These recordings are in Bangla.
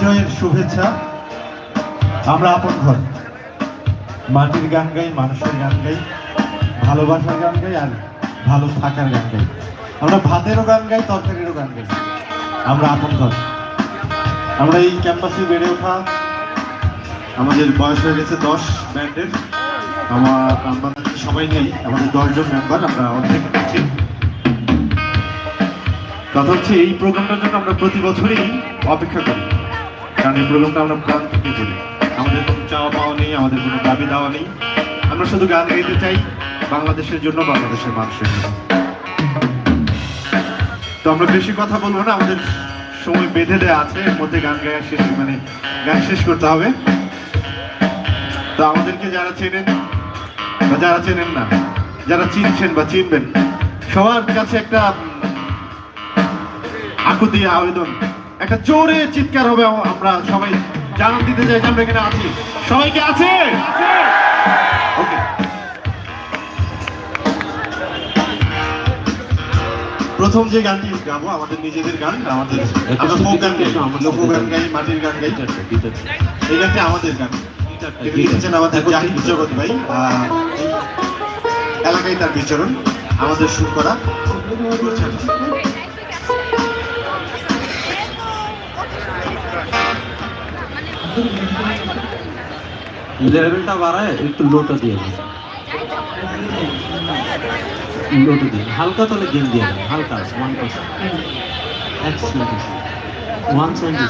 বিজয়ের শুভেচ্ছা। আমরা আপন ঘর। মাটির গান গাই, মানুষের গান গাই, ভালোবাসার গান গাই আর ভালো থাকার গান গাই। আমরা ভাতেরও গান গাই, তরকারিরও গান গাই। আমরা আপন ঘর। আমরা এই ক্যাম্পাসে বেড়ে ওঠা আমাদের বয়স হয়ে গেছে দশ ব্যান্ডের। আমার আমাদের সবাই নেই, আমাদের দশজন মেম্বার আমরা অর্ধেক আছি। কথা হচ্ছে এই প্রোগ্রামটার জন্য আমরা প্রতি বছরই অপেক্ষা করি। কারণ এই প্রোগ্রামটা আমরা প্রাণ থেকে করি আমাদের কোনো চাওয়া পাওয়া নেই, আমাদের কোনো দাবি দেওয়া নেই। আমরা শুধু গান গাইতে চাই, বাংলাদেশের জন্য, বাংলাদেশের মানুষের জন্য। তো আমরা বেশি কথা বলব না, আমাদের সময় বেঁধে দেওয়া আছে। এর মধ্যে গান গায়ে শেষ মানে গান শেষ করতে হবে। তো আমাদেরকে যারা চেনেন, বা যারা চেনেন না, যারা চিনছেন বা চিনবেন, সবার কাছে একটা আকুতি আবেদন। একটা জোরে চিৎকার হবে আমরা সবাই জানান দিতে চাই আমরা এখানে আছি। সবাইকে আছে? ওকে। প্রথম যে গানটি গাবো আমাদের নিজেদের গান আমাদের আমরা ফোক গান গাই লোক গান গাই। মাটির গান গাই এই গানটা আমাদের গান। লিখেছেন আমাদের জাহিদ জগৎ ভাই এলাকায় তার বিচরণ আমাদের সুর করা। লেভেলটা বাড়ায় একটু লোটা দিয়ে দিন। লোটা দিয়ে হালকা তাহলে গেম দিয়ে দেন। হালকা ওয়ান পার্সেন্ট ওয়ান সেভেন্টি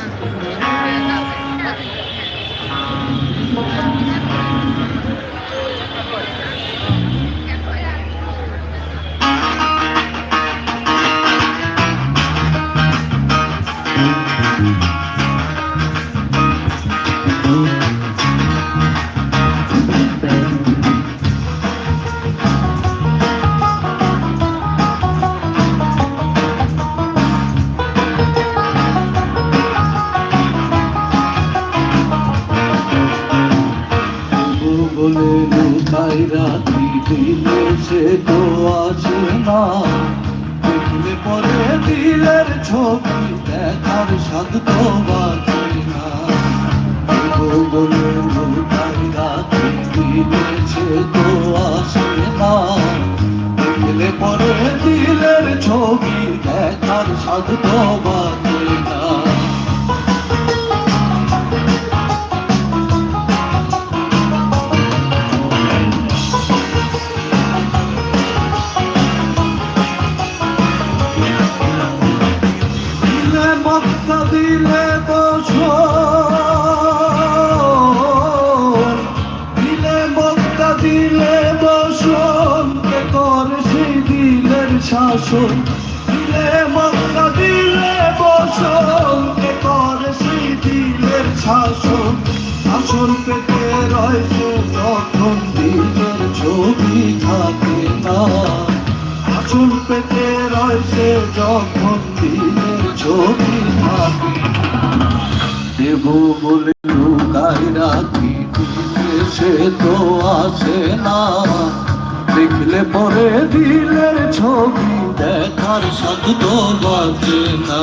বলে লুকাই রাত্রি দিলে সে তো আসে না। দেখলে পরে দিলের ছবি, দেখার সাধ তো বাঁচে না। বলে লুকাই রাত্রি দিলে সে তো আসে না। দেখলে পরে দিলের ছবি, দেখার সাধ তো বাঁচে না। দিলে বসন দিলে মক্কা, দিলে বসন, কে করে সেই দিলের দিলে মক্কা, দিলে বসন, কে করে সেই দিলের শাসন? শাসন পেতে রয়েছে যখন দিলের যখন দিনের ছবি থাকে দেব বলে লুকাই রাখি সে তো আসে না। দেখলে পরে দিলের ছবি দেখার সাধ বাজে না।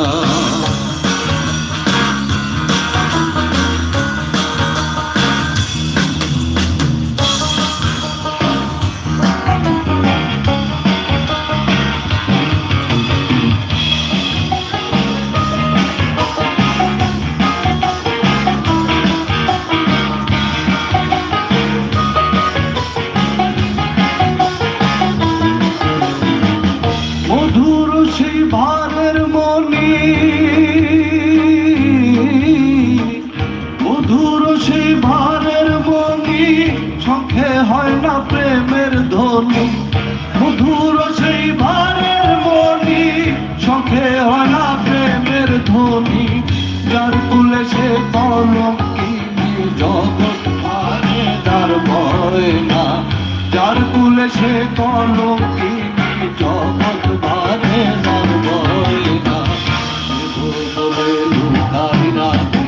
সে কলঙ্কিনী, জগৎ লুকাই রাখি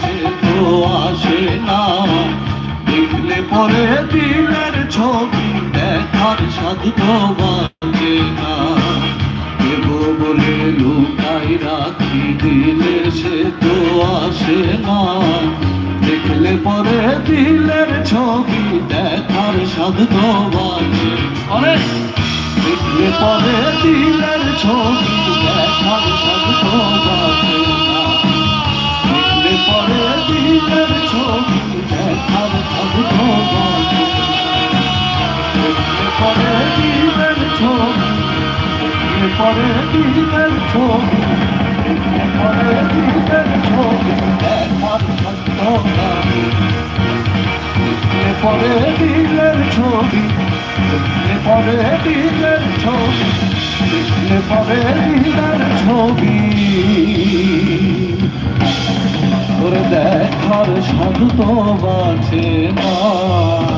সে না পরে দিলের ছবি, দেখার সাধু বাজে না। বলে লুকাই রাখি, দিলে সে তো আসে না। দেখলে পরে দিলের ছবি দেখার তো বাজে অনেক। দেখলে পরে দিলের ছবি দেখার তো বাজে দেখলে পরে দিলের ছবি দেখার তো বাজে দেখলে পরে দিলের ছবি দেখলে পরে দিলের ছবি পরে দিলের ছবি দেখলে পরে দিলের ছবি দেখলে পরে দিলের ছবি তোর দেখার সাধু তো বাঁচে না।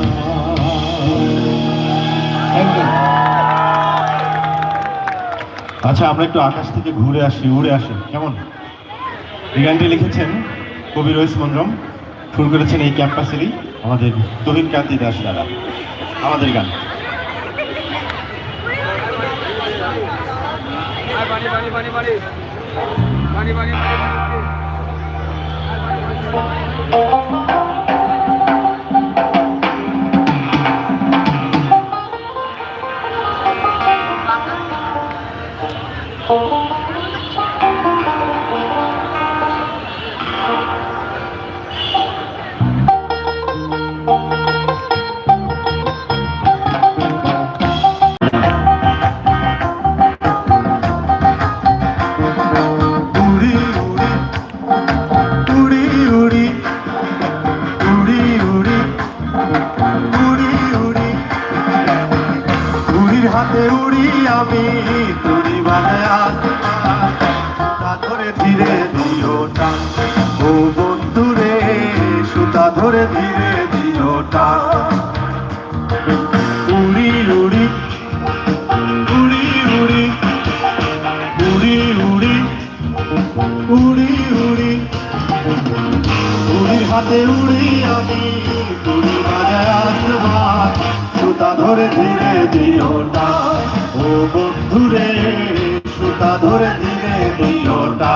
আচ্ছা আমরা একটু আকাশ থেকে ঘুরে আসি, উড়ে আসি। কেমন? এই গানটি লিখেছেন কবি রইস মন্ডম সুর করেছেন এই ক্যাম্পাসেরই আমাদের তহিন কান্তি দাস দাদা। আমাদের গান। বাড়ি বাড়ি। হাতে উড়ি আমি তুমি বাজায় আশীর্বাদ সুতা ধরে ধীরে দিও না। ও বন্ধুরে, সুতা ধরে ধীরে দিও না।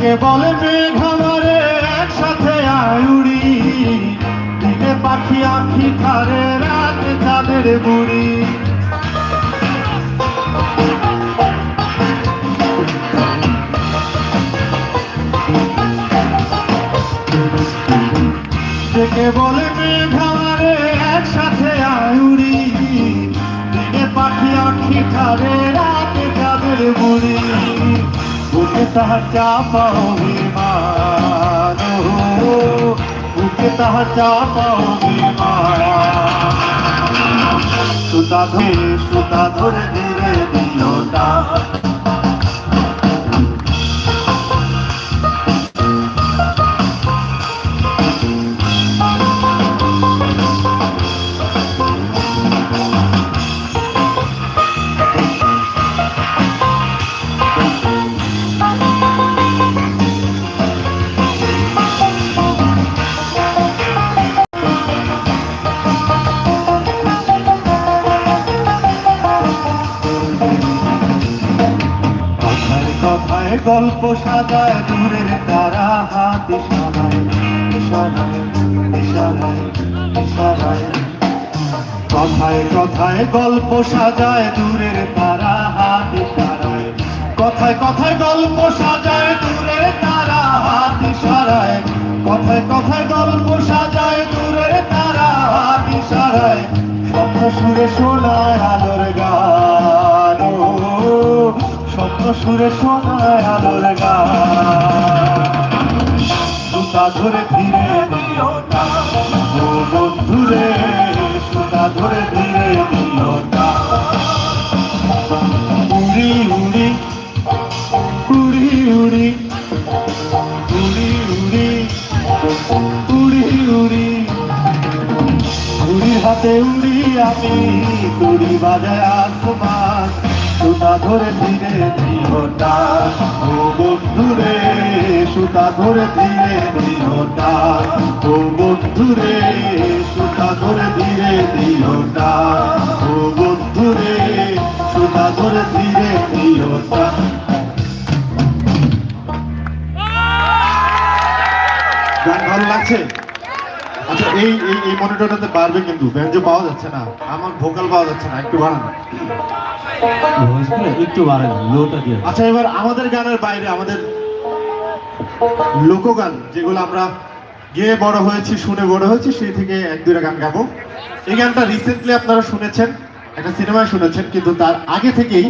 ডেকে বলে মেঘ আমারে একসাথে আয়ুড়ি দিনে পাখি আখি ধারে রাতে চাঁদের বুড়ি। ডেকে বলে মেঘ আমারে একসাথে আয়ুড়ি দিনে পাখি আখি ধারে রাতে চাঁদের বুড়ি। বুকে তাহার চাপা অভিমান। বুকে তাহার চাপা অভিমান। সুতা ধরে সুতা ধরে গল্প সাজায় দূরের তারা হাত কথায় কথায় গল্প সাজায় দূরের তারা হাত কথায় কথায় গল্প সাজায় দূরের তারা হাত ইশারায়। কথায় কথায় গল্প সাজায় দূরের তারা হাত ইশারায়। স্বপ্ন সুরে শোনায় আলোর ও, স্বপ্ন সুরে শোনায় আলোর সুতা ধরে ধীরে দিও না। বন্ধুরে, সুতা ধরে ধীরে দিও না। উড়ি উড়ি উড়ি উড়ি উড়ি উড়ি উড়ি উড়ি। আকাশে উড়ি আমি তুড়ি বাজায় আসমান সুতা ধরে ধীরে ধীরতা ও বন্ধুরে সুতা ধরে ধীরে ধীরতা ও বন্ধুরে সুতা ধরে ধীরে ধীরতা ও বন্ধুরে সুতা ধরে ধীরতা গান ভালো লাগছে? আচ্ছা এই এই মনিটরটাতে পারবে কিন্তু। ব্যঞ্জো পাওয়া যাচ্ছে না। আমার ভোকাল পাওয়া যাচ্ছে না। একটু বাড়ান। আচ্ছা এবার আমাদের গানের বাইরে, আমাদের লোকগান, যেগুলো আমরা গেয়ে বড় হয়েছি, শুনে বড় হয়েছি, সেই থেকে এক দুটা গান গাবো। এই গানটা রিসেন্টলি আপনারা শুনেছেন, একটা সিনেমায় শুনেছেন, কিন্তু তার আগে থেকেই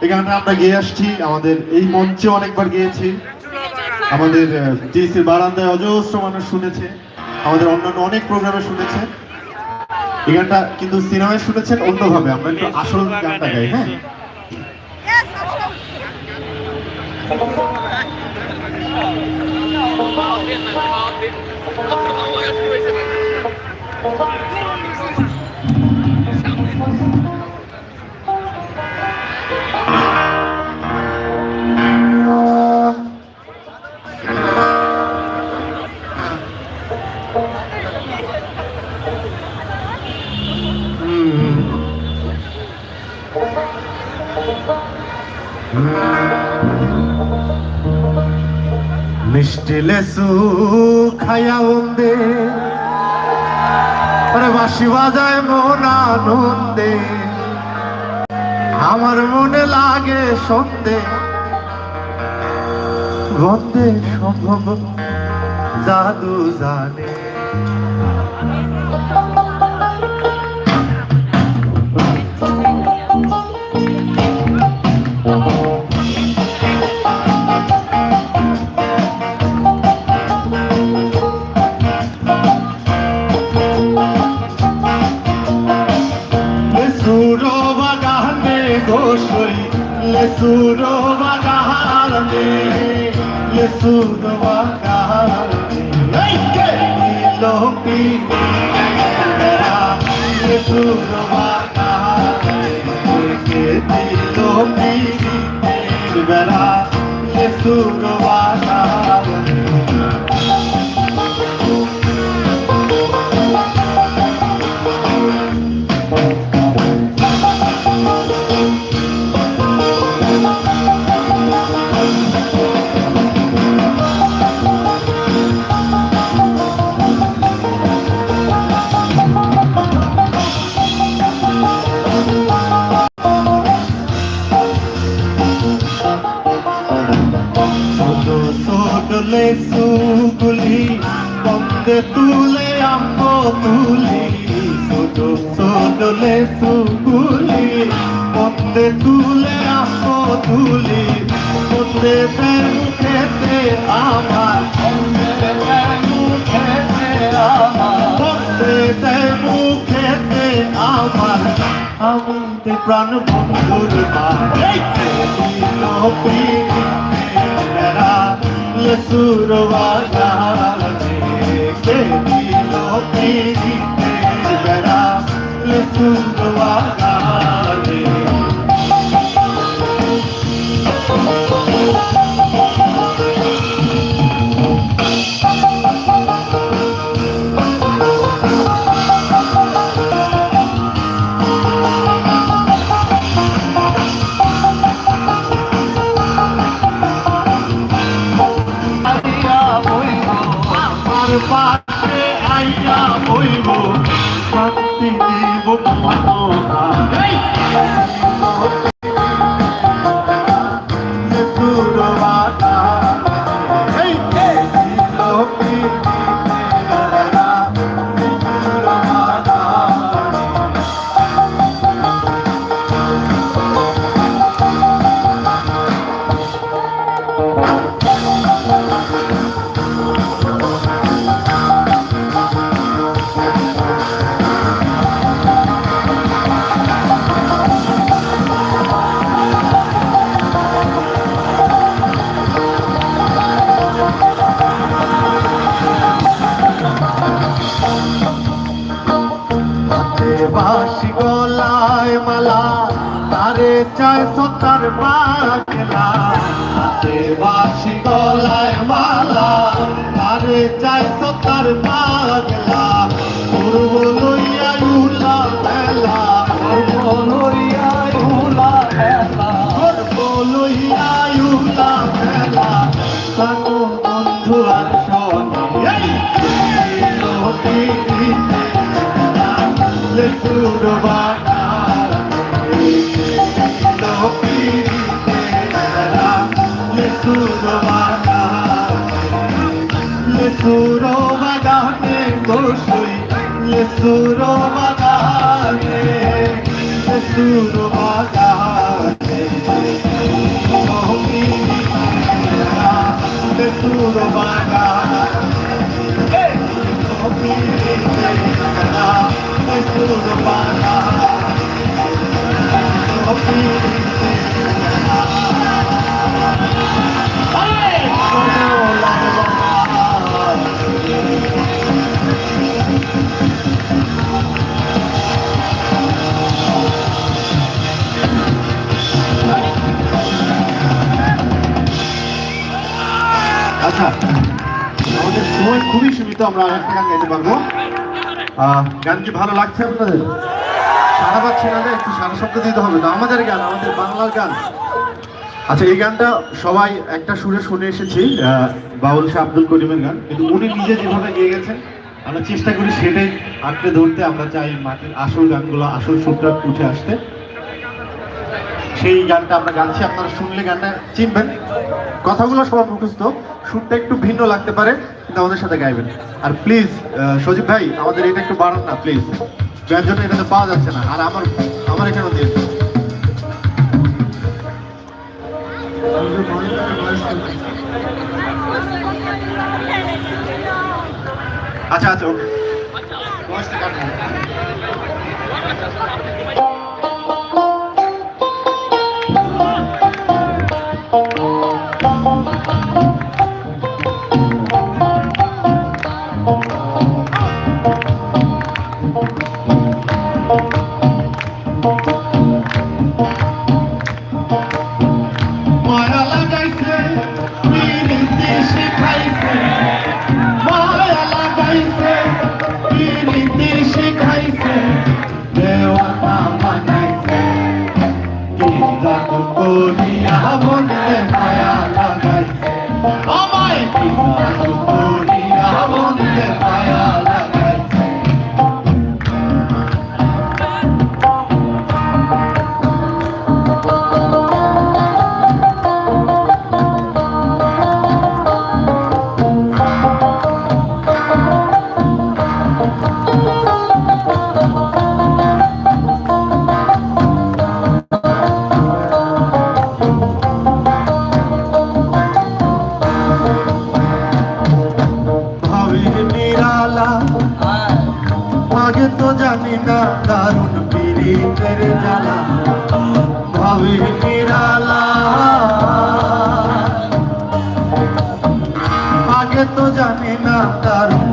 এই গানটা আমরা গিয়ে আসছি। আমাদের এই মঞ্চে অনেকবার গেয়েছি। আমাদের টিসির বারান্দায় অজস্র মানুষ শুনেছে। আমাদের অন্যান্য অনেক প্রোগ্রামে শুনেছে। এই গানটা কিন্তু সিনেমায় শুনেছেন অন্যভাবে। আমরা একটু আসল গানটা গাই হ্যাঁ? মিষ্টি লেসু খায়া বন্দে আরে বাঁশি বাজায় মন আনন্দে। আমার মনে লাগে সন্দে বন্দে সম্ভব জাদু জানে। লেসুরো বাগানে লেসুরো বাগানে এই কে লোপি লেসুরো বাগানে কে লোপি বেড়া লেসুরো বাগানে তুলে আম্ব তুলি, ছোট ছোট লেসুগুলি বন্দে তুলে আম্ব তুলি বন্দে মুখেতে আমার। মুখেতে আমার বন্দে মুখেতে আমার। আমি প্রাণ বন্ধুর baby, oh baby, baby, that to what I হাতে বাসি গলায় মালা তারে চায় সতার পাগলা পূর্ব লইয়া উলা মেলা পূর্ব লইয়া উলা হেলা পূর্ব লইয়া উলা মেলা সানো বন্ধু আর শোনে লেসুর বাটা লেসুর বাগানে বসুই লেসুর বাগানে লেসুর বাগানে লেসুর বাগানে আচ্ছা আমাদের সময় খুবই সীমিত, আমরা আরেকটা গান গাইতে পারব। গান কি ভালো লাগছে আপনাদের? সারা পাচ্ছে না? একটু সারা শব্দ দিতে হবে, তো আমাদের গান, আমাদের বাংলার গান। আচ্ছা এই গানটা সবাই একটা সুরে শুনে এসেছি বাউল শাহ আব্দুল করিমের গান, কিন্তু উনি নিজে যেভাবে গেয়ে গেছেন, আমরা চেষ্টা করি সেটাই আঁকড়ে ধরতে, আমরা চাই মাটির আসল গানগুলো, আসল সুরটা উঠে আসতে। সেই গানটা আমরা গাচ্ছি আপনারা শুনলে গানটা চিনবেন। কথাগুলো সবার মুখস্থ। সুরটা একটু ভিন্ন লাগতে পারে, কিন্তু আমাদের সাথে গাইবেন। আর প্লিজ সজীব ভাই, আমাদের এটা একটু বাড়ান না প্লিজ ব্যঞ্জন এটাতে পাওয়া যাচ্ছে না। আর আমার আমার এখানেও দিয়ে। আচ্ছা আচ্ছা ওকে না দারুণ